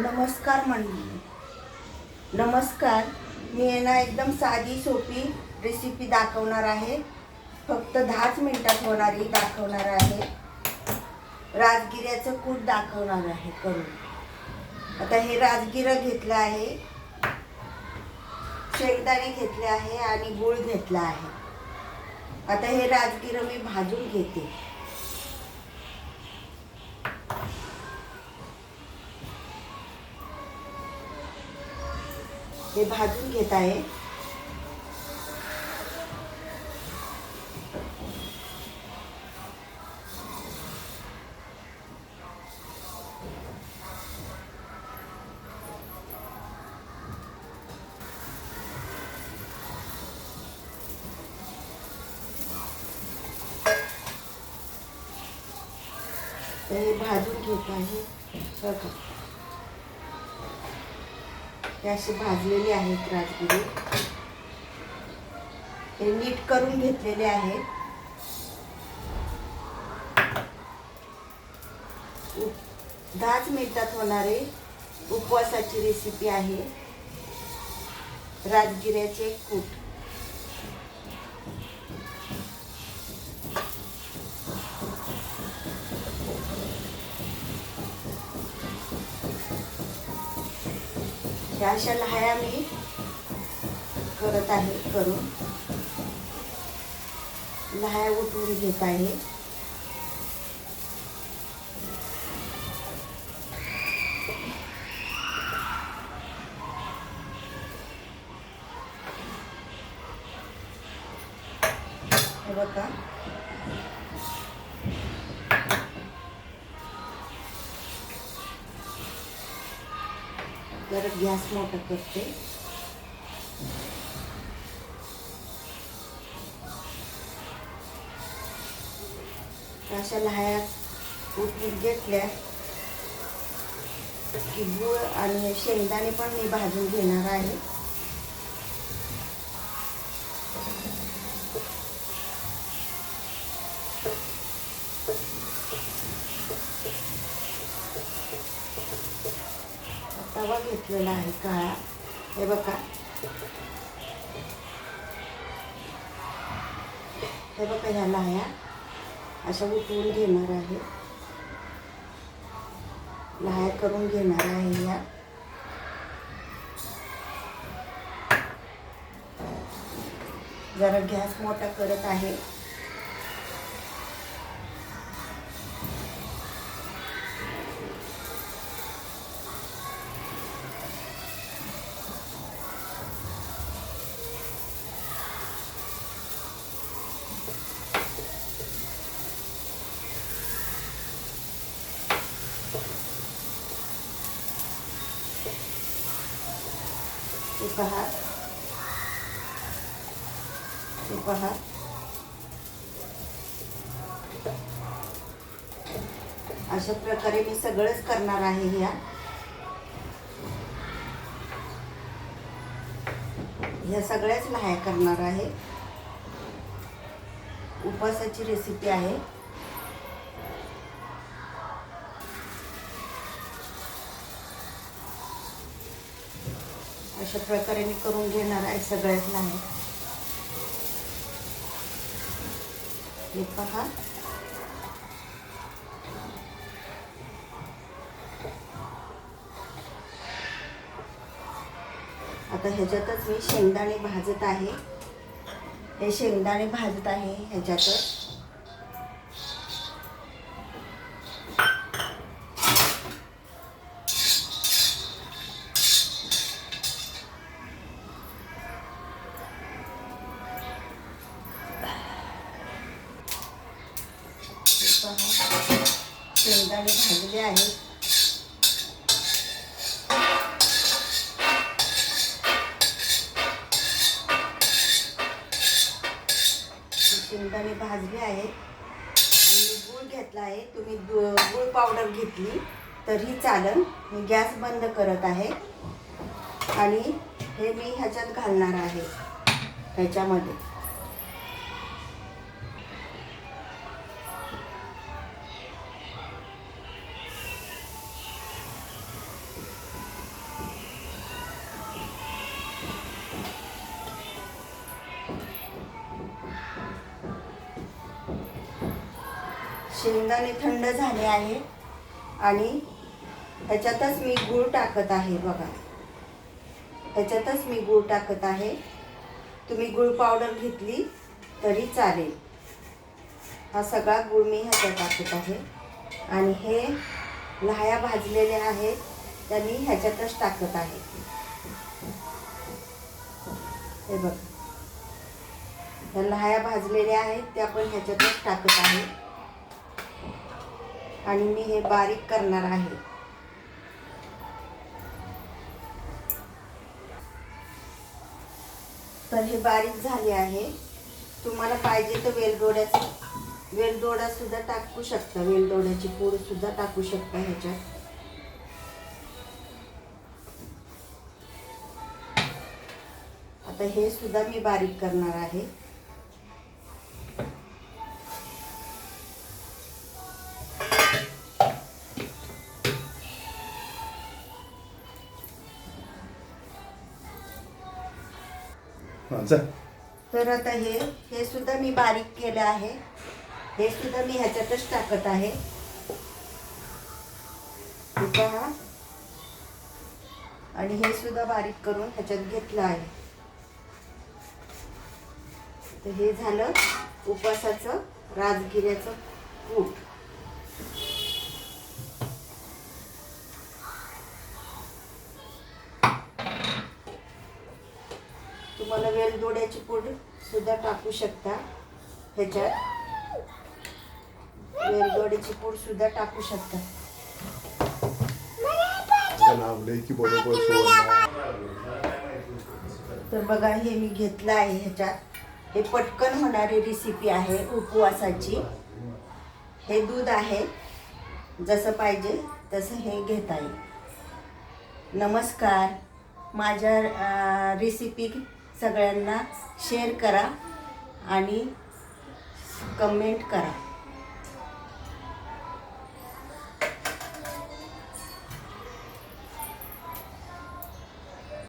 नमस्कार मंडळी. नमस्कार. मी आहे ना एकदम साधी सोपी रेसिपी दाखवणार आहे. फक्त दहाच मिनटात होणारी दाखवणार आहे. राजगिऱ्याचं कूट दाखवणार आहे करून. आता हे राजगिरं घेतलं आहे. शेंगदाणे घेतले आहे आणि गूळ घेतला आहे. आता हे राजगिरं मी भाजून घेते. हे भाजून घेत आहे. हे भाजून घेत आहे. बघा. हे असे भाजलेले आहेत राजगिरी. हे नीट करून घेतलेले आहेत. उप- दहाच मिनिटात होणारे उपवासाची रेसिपी आहे राजगिऱ्याचे कूट. ह्या अशा लहाया मी करत आहे करून. लहाया उठवून घेत आहे. हे बघा. परत गॅस मोठा करते. अशा लहाया उठून घेतल्या. की गूळ आणि शेंगदाणे पण मी भाजून घेणार आहे. रवा घेतलेला आहे काळा हे बघा हे बघा ह्या लाया अशा उठवून घेणार आहे लाया करून घेणार आहे या जरा गॅस मोठा करत आहे उपहार। उपहार। अशा प्रकारे मी सगळंच करणार आहे ह्या ह्या सगळ्याच लहाया करणार आहे. उपासाची रेसिपी आहे. अशा प्रकारे मी करून घेणार आहे सगळ्यात नाही. हे पहा. आता ह्याच्यातच मी शेंगदाणे भाजत आहे. हे शेंगदाणे भाजत आहे ह्याच्यातच हे पहा शेंगदाणे भाजले आहेत शेंगदाणे भाजले आहेत. आणि गूळ घेतला आहे. तुम्ही गूळ पावडर घेतली तरी चालेल. मी गॅस बंद करत आहे. आणि हे मी ह्याच्यात घालणार आहे. ह्याच्यामध्ये. शेंगदाणे थंड झाले आहे आणि ह्याच्यातच मी गूळ टाकत आहे बघा. ह्याच्यातच मी गूळ टाकत आहे. तुम्ही गूळ पावडर घेतली तरी चालेल. हा सगळा गूळ मी ह्याच्यात टाकत आहे. आणि हे लहाया भाजलेले आहेत त्या मी ह्याच्यातच टाकत आहे. हे बघ. त्या लहाया भाजलेल्या आहेत त्या पण ह्याच्यातच टाकत आहे. आणि मी हे बारीक करणार आहे. तर हे बारीक झाले आहे. तुम्हाला पाहिजे तर वेलदोड्याचं वेलदोडा सुद्धा टाकू शकता. वेलदोड्याची पूड सुद्धा टाकू शकता ह्याच्यात. आता हे सुद्धा मी बारीक करणार आहे. चल तर आता हे हे सुद्धा मी बारीक केलं आहे. हे सुद्धा मी ह्याच्यातच टाकत आहे. पहा आणि हे सुद्धा बारीक करून ह्याच्यात घेतलं आहे. तर हे झालं उपासाचं राजगिऱ्याचं कूट तुम्हाला वेलदोड्याची पूड सुद्धा टाकू शकता. ह्याच्यात. वेलदोड्याची पूड सुद्धा टाकू शकता. तर बघा हे मी घेतलं आहे ह्याच्यात. हे पटकन होणारी रेसिपी आहे उपवासाची. हे दूध आहे. जसं पाहिजे तसं हे घेता येईल. नमस्कार. माझ्या रेसिपी सगळ्यांना शेअर करा आणि कमेंट करा.